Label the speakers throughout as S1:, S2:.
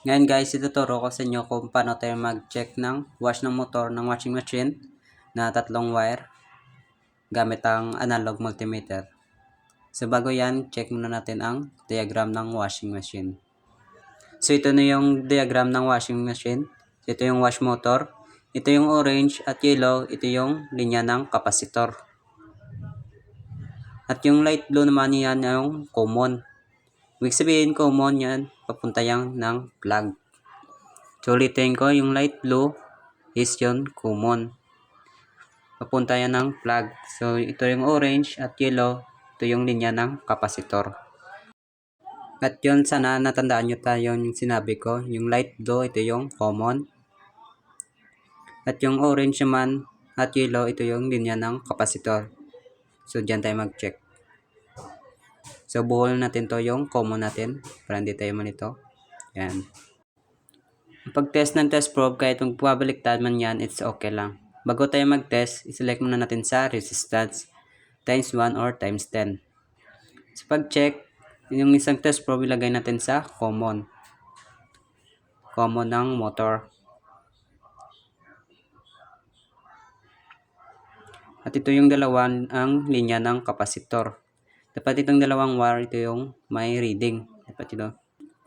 S1: Ngayon guys, ituturo ko sa inyo kung paano tayo mag-check ng wash ng motor ng washing machine na tatlong wire gamit ang analog multimeter. So bago yan, check muna natin ang diagram ng washing machine. So ito na yung diagram ng washing machine. Ito yung wash motor. Ito yung orange at yellow. Ito yung linya ng kapasitor. At yung light blue naman yan yung common. Ibig sabihin common yan, papunta yan ng plug. So ulitin ko, yung light blue is yun common. Papunta yan ng plug. So ito yung orange at yellow, ito yung linya ng kapasitor. At yun, sana natandaan nyo tayo yung sinabi ko. Yung light blue, ito yung common. At yung orange naman at yellow, ito yung linya ng kapasitor. So, dyan tayo mag-check. So, buhol natin to yung common natin para hindi tayo malito. Yan. Pag-test ng test probe, kahit magpabaliktad man yan, it's okay lang. Bago tayo mag-test, iselect muna natin sa resistance times 1 or times 10. So, pag-check, yung isang test probe ilagay natin sa common. Common ng motor. At ito yung dalawan ang linya ng kapasitor. Dapat itong dalawang wire, ito yung may reading. Dapat ito.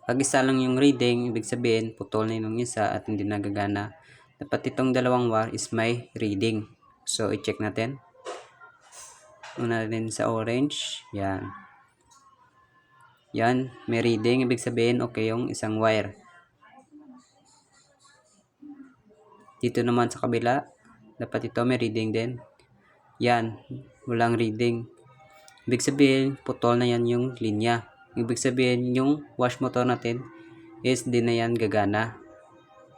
S1: Pag isa lang yung reading, ibig sabihin, putol na yung isa at hindi nagagana. Dapat itong dalawang wire is may reading. So, i-check natin. Una natin sa orange. Yan. Yan, may reading. Ibig sabihin, okay yung isang wire. Dito naman sa kabila, dapat ito may reading din. Yan, walang reading. Ibig sabihin, putol na yan yung linya. Ibig sabihin, yung wash motor natin is di na yan gagana.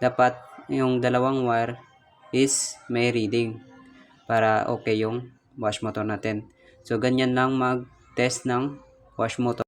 S1: Dapat yung dalawang wire is may reading para okay yung wash motor natin. So, ganyan lang mag-test ng wash motor.